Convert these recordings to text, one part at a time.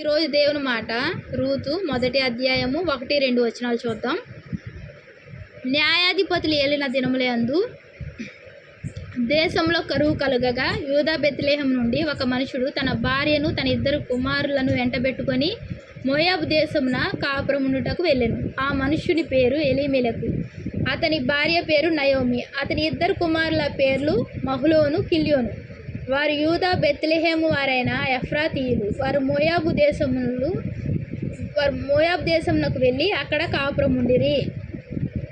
ఈరోజు దేవుని మాట రూతు మొదటి అధ్యాయము ఒకటి రెండు వచనాలు చూద్దాం. న్యాయాధిపతులు ఏలిన దినములందు దేశంలో కరువు కలుగగా యూదా బెత్లేహం నుండి ఒక మనుషుడు తన భార్యను తన ఇద్దరు కుమారులను వెంటబెట్టుకొని మోయాబు దేశమున కాపురమునుటకు వెళ్ళాను. ఆ మనుష్యుని పేరు ఎలిమెలకు. అతని భార్య పేరు నయోమి. అతని ఇద్దరు కుమారుల పేర్లు మహులోను కిల్యోను. వారు యూదా బెత్లెహేము వారైన ఎఫ్రాతీయులు. వారు మోయాబు దేశములు వారు మోయాబ్ దేశంలోకి వెళ్ళి అక్కడ కాపురం ఉండిరి.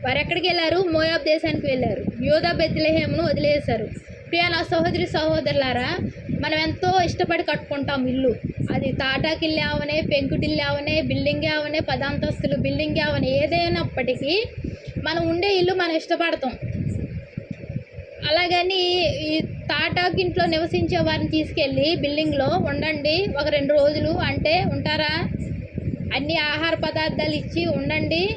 వారు ఎక్కడికి వెళ్ళారు? మోయాబ్ దేశానికి వెళ్ళారు. యూదా బెత్లెహేమును వదిలేశారు. ప్రియా నా సహోదరి సహోదరులారా మనం ఎంతో ఇష్టపడి కట్టుకుంటాం ఇల్లు. అది తాటాకిల్లు అవనే పెంకుటిల్లు అవనే బిల్డింగ్ అవనే పదాంతస్తులు బిల్డింగ్ అవనే ఏదైనప్పటికీ మనం ఉండే ఇల్లు మనం ఇష్టపడతాం. అలాగని ఈ తాటాకింట్లో నివసించే వారిని తీసుకెళ్ళి బిల్డింగ్లో ఉండండి ఒక రెండు రోజులు అంటే ఉంటారా? అన్ని ఆహార పదార్థాలు ఇచ్చి ఉండండి.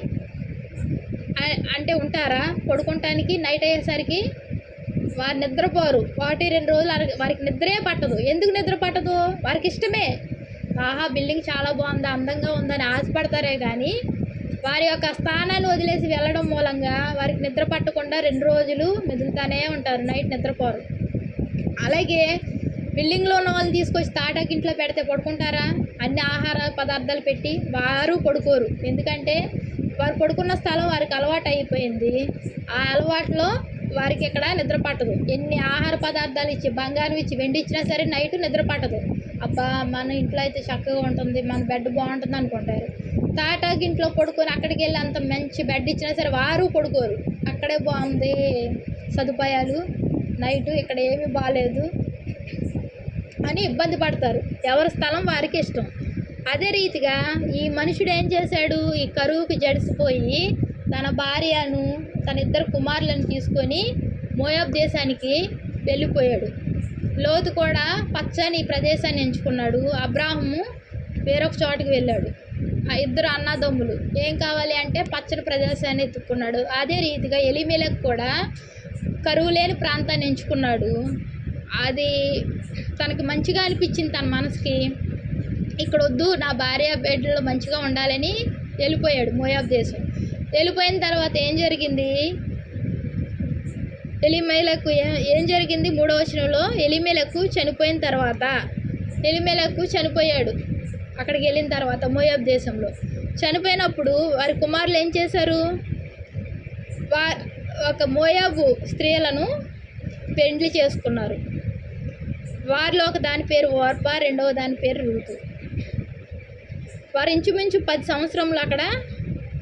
అంటే ఉంటారా? పడుకుంటానికి నైట్ అయ్యేసరికి వారు నిద్రపోరు. ఒకటి రెండు రోజులు అర- వారికి నిద్రే పట్టదు. ఎందుకు నిద్ర పట్టదు? వారికి ఇష్టమే. ఆహా బిల్డింగ్ చాలా బాగుంది అందంగా ఉందని ఆశపడతారే కానీ వారి యొక్క స్థానాన్ని వదిలేసి వెళ్ళడం మూలంగా వారికి నిద్ర పట్టకుండా రెండు రోజులు మెదులుతానే ఉంటారు నైట్ నిద్రపోరు. అలాగే బిల్డింగ్లో ఉన్న వాళ్ళు తీసుకొచ్చి తాటాకింట్లో పెడితే పడుకుంటారా? అన్ని ఆహార పదార్థాలు పెట్టి వారు పడుకోరు. ఎందుకంటే వారు పడుకున్న స్థలం వారికి అలవాటు అయిపోయింది. ఆ అలవాటులో వారికి ఇక్కడ నిద్ర పట్టదు. ఎన్ని ఆహార పదార్థాలు ఇచ్చి బంగారం ఇచ్చి వెండి ఇచ్చినా సరే నైట్ నిద్ర పట్టదు. అబ్బా మన ఇంట్లో అయితే చక్కగా ఉంటుంది మన బెడ్ బాగుంటుంది అనుకుంటారు. తాటాకి ఇంట్లో పడుకొని అక్కడికి వెళ్ళి అంత మంచి బెడ్ ఇచ్చినా సరే వారు పడుకోరు. అక్కడే బాగుంది సదుపాయాలు. నైట్ ఇక్కడ ఏమీ బాగాలేదు అని ఇబ్బంది పడతారు. ఎవరి స్థలం వారికి ఇష్టం. అదే రీతిగా ఈ మనుషుడు ఏం చేశాడు? ఈ కరువుకి జడిసిపోయి తన భార్యను తన ఇద్దరు కుమారులను తీసుకొని మోయాబ్ దేశానికి వెళ్ళిపోయాడు. లోతు కూడా పచ్చని ప్రదేశాన్ని ఎంచుకున్నాడు. అబ్రాహము వేరొక చోటుకి వెళ్ళాడు. ఇద్దరు అన్నదమ్ములు. ఏం కావాలి అంటే పచ్చని ప్రదేశాన్ని ఎత్తుకున్నాడు అదే రీతిగా ఎలిమేలకు కూడా కరువు లేని ప్రాంతాన్ని ఎంచుకున్నాడు. అది తనకు మంచిగా అనిపించింది తన మనసుకి. ఇక్కడ వద్దు నా భార్య బిడ్డలు మంచిగా ఉండాలని వెళ్ళిపోయాడు మోయాబ్ దేశం. వెళ్ళిపోయిన తర్వాత ఏం జరిగింది? ఎలిమేలకు ఏం ఏం జరిగింది? మూడవ వచనంలో ఎలిమేలకు చనిపోయిన తర్వాత ఎలిమేలకు చనిపోయాడు. అక్కడికి వెళ్ళిన తర్వాత మోయాబ్ దేశంలో. చనిపోయినప్పుడు వారి కుమారులు ఏం చేశారు? వా ఒక మోయాబు స్త్రీలను పెండ్లి చేసుకున్నారు. వారిలో ఒక దాని పేరు ఓర్పా రెండవ దాని పేరు రూతు. వారు ఇంచుమించు పది సంవత్సరములు అక్కడ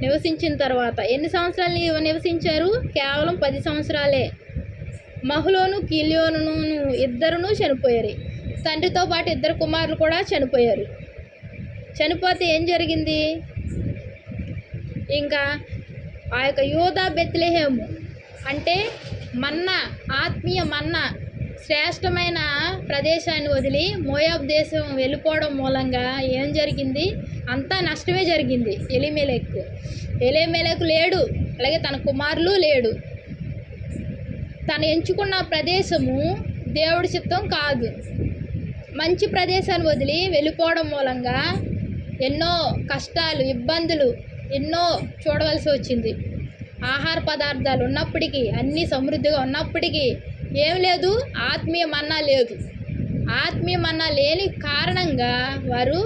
నివసించిన తర్వాత ఎన్ని సంవత్సరాలు నివసించారు? కేవలం పది సంవత్సరాలే. మహులోను కిలియోను ఇద్దరును చనిపోయారు. తండ్రితో పాటు ఇద్దరు కుమారులు కూడా చనిపోయారు. చనిపోతే ఏం జరిగింది? ఇంకా ఆ యొక్క యోధా బెత్లేహేము అంటే మన్న ఆత్మీయ మన్న శ్రేష్టమైన ప్రదేశాన్ని వదిలి మోయాబ్ దేశం వెళ్ళిపోవడం మూలంగా ఏం జరిగింది? అంతా నష్టమే జరిగింది. ఎలిమెలకు. ఎలిమెలకు లేడు. అలాగే తన కుమారులు లేడు. తను ఎంచుకున్న ప్రదేశము దేవుడి చిత్తం కాదు. మంచి ప్రదేశాన్ని వదిలి వెళ్ళిపోవడం మూలంగా ఎన్నో కష్టాలు ఇబ్బందులు ఎన్నో చూడవలసి వచ్చింది. ఆహార పదార్థాలు ఉన్నప్పటికీ అన్నీ సమృద్ధిగా ఉన్నప్పటికీ ఏం లేదు ఆత్మీయ మన్నా లేదు. ఆత్మీయ మన్నా లేని కారణంగా వారు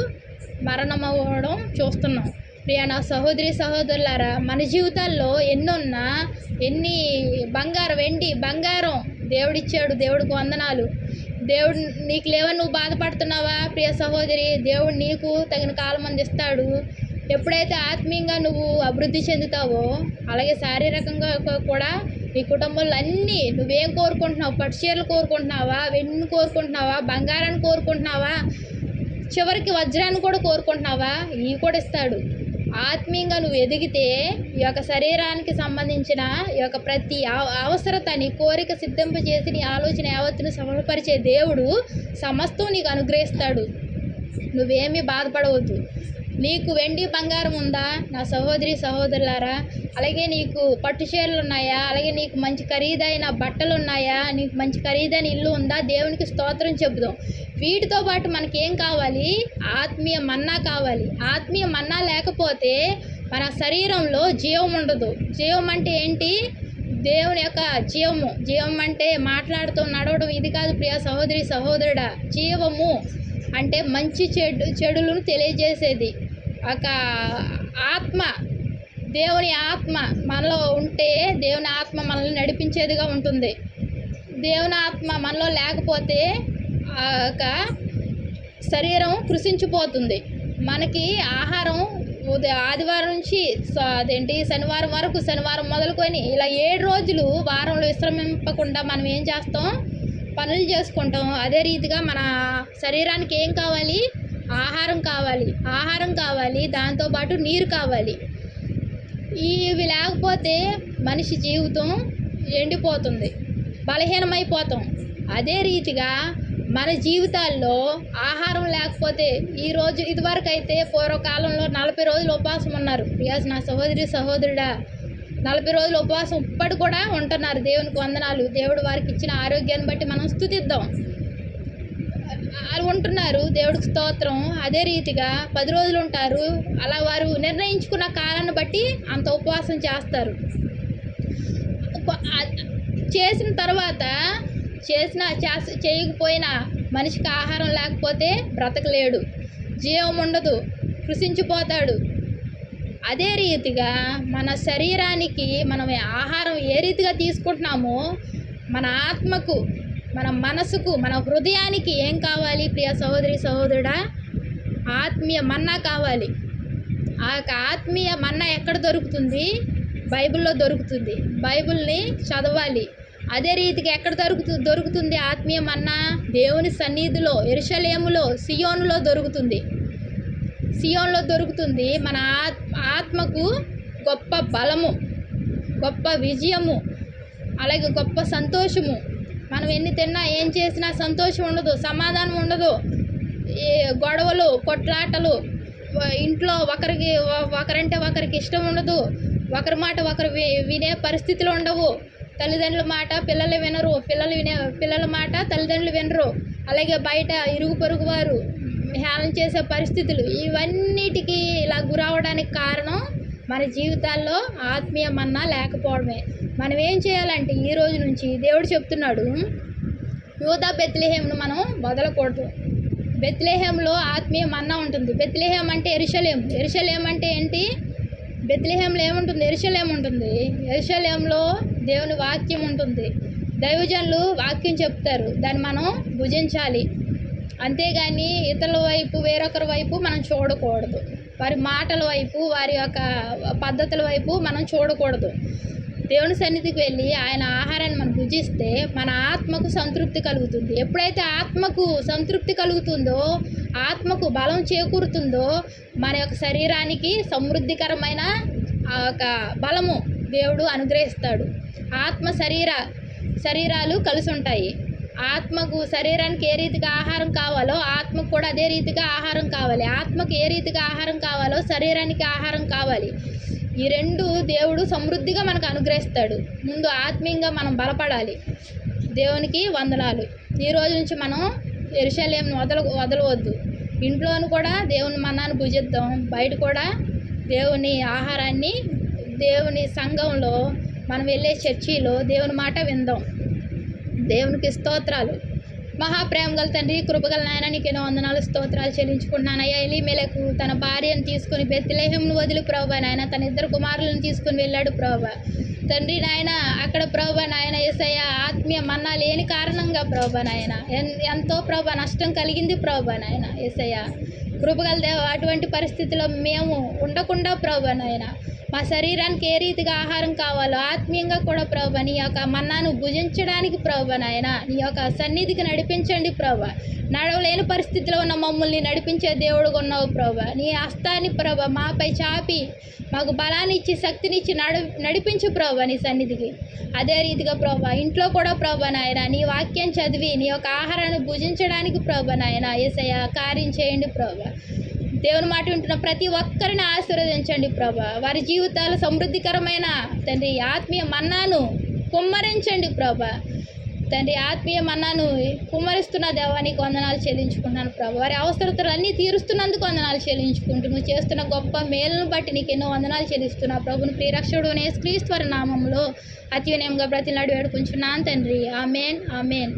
మరణమవ్వడం చూస్తున్నాం. ప్రియ సహోదరి సహోదరులారా మన జీవితాల్లో ఎన్నున్నా ఎన్ని బంగారం వెండి బంగారం దేవుడిచ్చాడు దేవుడికి వందనాలు. దేవుడు నీకు లేవని నువ్వు బాధపడుతున్నావా? ప్రియ సహోదరి దేవుడు నీకు తగిన కాలం అందిస్తాడు. ఎప్పుడైతే ఆత్మీయంగా నువ్వు అభివృద్ధి చెందుతావో అలాగే శారీరకంగా కూడా నీ కుటుంబంలో అన్నీ నువ్వేం కోరుకుంటున్నావు? పట్టు చీరలు కోరుకుంటున్నావా? వెన్ను కోరుకుంటున్నావా? బంగారాన్ని కోరుకుంటున్నావా? చివరికి వజ్రాన్ని కూడా కోరుకుంటున్నావా? ఇవి కూడా ఇస్తాడు. ఆత్మీయంగా నువ్వు ఎదిగితే ఈ యొక్క శరీరానికి సంబంధించిన ఈ యొక్క ప్రతి అవ- కోరిక సిద్ధింపు చేసి నీ ఆలోచన యావత్తును సఫలపరిచే దేవుడు సమస్తం నీకు అనుగ్రహిస్తాడు. నువ్వేమీ బాధపడవద్దు. నీకు వెండి బంగారం ఉందా? నా సహోదరి సహోదరులారా అలాగే నీకు పట్టు చీరలు ఉన్నాయా? అలాగే నీకు మంచి ఖరీదైన బట్టలు ఉన్నాయా? నీకు మంచి ఖరీదైన ఇల్లు ఉందా? దేవునికి స్తోత్రం చెబుదాం. వీటితో పాటు మనకి ఏం కావాలి? ఆత్మీయ మన్నా కావాలి. ఆత్మీయ మన్నా లేకపోతే మన శరీరంలో జీవం ఉండదు. జీవం అంటే ఏంటి? దేవుని యొక్క జీవము. జీవం అంటే మాట్లాడుతూ నడవడం ఇది కాదు ప్రియ సహోదరి సహోదరుడా. జీవము అంటే మంచి చెడు చెడులను తెలియజేసేది. ఒక ఆత్మ దేవుని ఆత్మ మనలో ఉంటే దేవుని ఆత్మ మనల్ని నడిపించేదిగా ఉంటుంది. దేవుని ఆత్మ మనలో లేకపోతే యొక్క శరీరం కృషించిపోతుంది. మనకి ఆహారం ఉదయం ఆదివారం నుంచి అదేంటి? శనివారం వరకు శనివారం మొదలుకొని ఇలా ఏడు రోజులు వారంలో విశ్రమింపకుండా మనం ఏం చేస్తాం? పనులు చేసుకుంటాం. అదే రీతిగా మన శరీరానికి ఏం కావాలి? ఆహారం కావాలి. ఆహారం కావాలి. దాంతోపాటు నీరు కావాలి. ఇవి లేకపోతే మనిషి జీవితం ఎండిపోతుంది. బలహీనమైపోతాం. అదే రీతిగా మన జీవితాల్లో ఆహారం లేకపోతే ఈ రోజు ఇదివరకు అయితే పూర్వకాలంలో నలభై రోజులు ఉపవాసం ఉన్నారు. ప్రియాస్ నా సహోదరి సహోదరుడా నలభై రోజులు ఉపవాసం ఇప్పటి కూడా ఉంటున్నారు దేవునికి వందనాలు. దేవుడు వారికి ఇచ్చిన ఆరోగ్యాన్ని బట్టి మనం స్థుతిద్దాం. వాళ్ళు ఉంటున్నారు. దేవుడికి స్తోత్రం. అదే రీతిగా పది రోజులు ఉంటారు. అలా వారు నిర్ణయించుకున్న కాలాన్ని బట్టి అంత ఉపవాసం చేస్తారు. చేసిన తర్వాత చేసిన చేయకపోయినా మనిషికి ఆహారం లేకపోతే బ్రతకలేడు. జీవం ఉండదు కృషించిపోతాడు అదే రీతిగా మన శరీరానికి మనం ఆహారం ఏ రీతిగా తీసుకుంటున్నామో మన ఆత్మకు మన మనసుకు మన హృదయానికి ఏం కావాలి? ప్రియ సహోదరి సహోదరుడా ఆత్మీయ మన్నా కావాలి. ఆ యొక్క ఆత్మీయ మన్నా ఎక్కడ దొరుకుతుంది? బైబిల్లో దొరుకుతుంది. బైబిల్ని చదవాలి. అదే రీతిగా ఎక్కడ దొరుకుతు దొరుకుతుంది ఆత్మీయం అన్నా దేవుని సన్నిధిలో ఎరుషలేములో సియోనులో దొరుకుతుంది. సియోన్లో దొరుకుతుంది మన ఆత్- ఆత్మకు గొప్ప బలము గొప్ప విజయము అలాగే గొప్ప సంతోషము. మనం ఎన్ని తిన్నా ఏం చేసినా సంతోషం ఉండదు సమాధానం ఉండదు. గొడవలు కొట్లాటలు ఇంట్లో ఒకరికి ఒకరంటే ఒకరికి ఇష్టం ఉండదు. ఒకరి మాట ఒకరు వినే పరిస్థితులు ఉండవు. తల్లిదండ్రుల మాట పిల్లలు వినరు. పిల్లలు వినే పిల్లల మాట తల్లిదండ్రులు వినరు. అలాగే బయట ఇరుగు పొరుగు వారు హేళన చేసే పరిస్థితులు ఇవన్నిటికీ ఇలా గురవడానికి కారణం మన జీవితాల్లో ఆత్మీయ మన్నా లేకపోవడమే. మనం ఏం చేయాలంటే ఈ రోజు నుంచి దేవుడు చెప్తున్నాడు యువత బెత్లెహేమ్ను మనం వదలకూడదు. బెత్లెహేంలో ఆత్మీయ మన్నా ఉంటుంది. బెత్లెహేం అంటే ఎరుషలేం. ఎరుషలేం అంటే ఏంటి? బెత్లెహేంలో ఏముంటుంది? ఎరుషలేం ఉంటుంది. ఎరుషలేంలో దేవుని వాక్యం ఉంటుంది. దైవజనులు వాక్యం చెప్తారు. దాన్ని మనం భుజించాలి. అంతేగాని ఇతరుల వైపు వేరొకరి వైపు మనం చూడకూడదు. వారి మాటల వైపు వారి యొక్క పద్ధతుల వైపు మనం చూడకూడదు. దేవుని సన్నిధికి వెళ్ళి ఆయన ఆహారాన్ని మనం భుజిస్తే మన ఆత్మకు సంతృప్తి కలుగుతుంది. ఎప్పుడైతే ఆత్మకు సంతృప్తి కలుగుతుందో ఆత్మకు బలం చేకూరుతుందో మన యొక్క శరీరానికి సమృద్ధికరమైన ఆ యొక్క బలము దేవుడు అనుగ్రహిస్తాడు. ఆత్మ శరీర శరీరాలు కలిసి ఉంటాయి ఆత్మకు శరీరానికి ఏ రీతిగా ఆహారం కావాలో ఆత్మకు కూడా అదే రీతిగా ఆహారం కావాలి. ఆత్మకు ఏ రీతిగా ఆహారం కావాలో శరీరానికి ఆహారం కావాలి. ఈ రెండు దేవుడు సమృద్ధిగా మనకు అనుగ్రహిస్తాడు. ముందు ఆత్మీయంగా మనం బలపడాలి. దేవునికి వందనాలు. ఈ రోజు నుంచి మనం ఎరుషలేం వదల వదలవద్దు. ఇంట్లోను కూడా దేవుని మన్నాను భుజిద్దాం బయట కూడా దేవుని ఆహారాన్ని దేవుని సంఘంలో మనం వెళ్ళే చర్చిలో దేవుని మాట విందాం. దేవునికి స్తోత్రాలు. మహాప్రేమ గల తండ్రి కృపగల నాయన నీకు ఎన్నో వందనాలు స్తోత్రాలు చెల్లించుకుంటున్నాను అయ్యా ఎలిమెలకు తన భార్యను తీసుకుని బెత్తిలేహంను వదిలి ప్రభా నాయన తన ఇద్దరు కుమారులను తీసుకుని వెళ్ళాడు ప్రభా. తండ్రి నాయన అక్కడ ప్రభా నాయన ఏసయ్య ఆత్మీయ మన్నా లేని కారణంగా ప్రభా నాయన ఎన్- ఎంతో ప్రభా నష్టం కలిగింది ప్రభా నాయన ఏసయ్య. కృపగల దేవ అటువంటి పరిస్థితిలో మేము ఉండకుండా ప్రభా నాయన మా శరీరానికి ఏ రీతిగా ఆహారం కావాలో ఆత్మీయంగా కూడా ప్రభా నీ యొక్క మన్నాను భుజించడానికి ప్రభా నాయన. నీ యొక్క సన్నిధికి నడిపించండి ప్రభా. నడవలేని పరిస్థితిలో ఉన్న మమ్మల్ని నడిపించే దేవుడుగా ఉన్నావు ప్రభా. నీ హస్తాన్ని ప్రభా మాపై చాపి మాకు బలాన్ని ఇచ్చి శక్తినిచ్చి నడు నడిపించు ప్రభా నీ సన్నిధికి. అదే రీతిగా ప్రభా ఇంట్లో కూడా ప్రభా నాయన నీ వాక్యం చదివి నీ యొక్క ఆహారాన్ని భుజించడానికి ప్రభా నాయన ఏసయ్య కార్యం చేయండి ప్రభా. దేవుని మాట వింటున్న ప్రతి ఒక్కరిని ఆశీర్వదించండి ప్రభా. వారి జీవితాలు సమృద్ధికరమైన తండ్రి ఆత్మీయ మన్నాను కుమ్మరించండి ప్రభా. తండ్రి ఆత్మీయ మన్నాను కుమ్మరిస్తున్న దేవానికి వందనాలు చెల్లించుకున్నాను ప్రభు. వారి అవసరతలన్నీ తీరుస్తున్నందుకు వందనాలు చెల్లించుకుంటూ నువ్వు చేస్తున్న గొప్ప మేలును బట్టి నీకు ఎన్నో వందనాలు చెల్లిస్తున్నా ప్రభుని ప్రియరక్షకుడు క్రీస్తు వారి నామంలో అతి వినయంగా ప్రతినాడు వేడుకుంటున్నాను తండ్రి. Amen amen.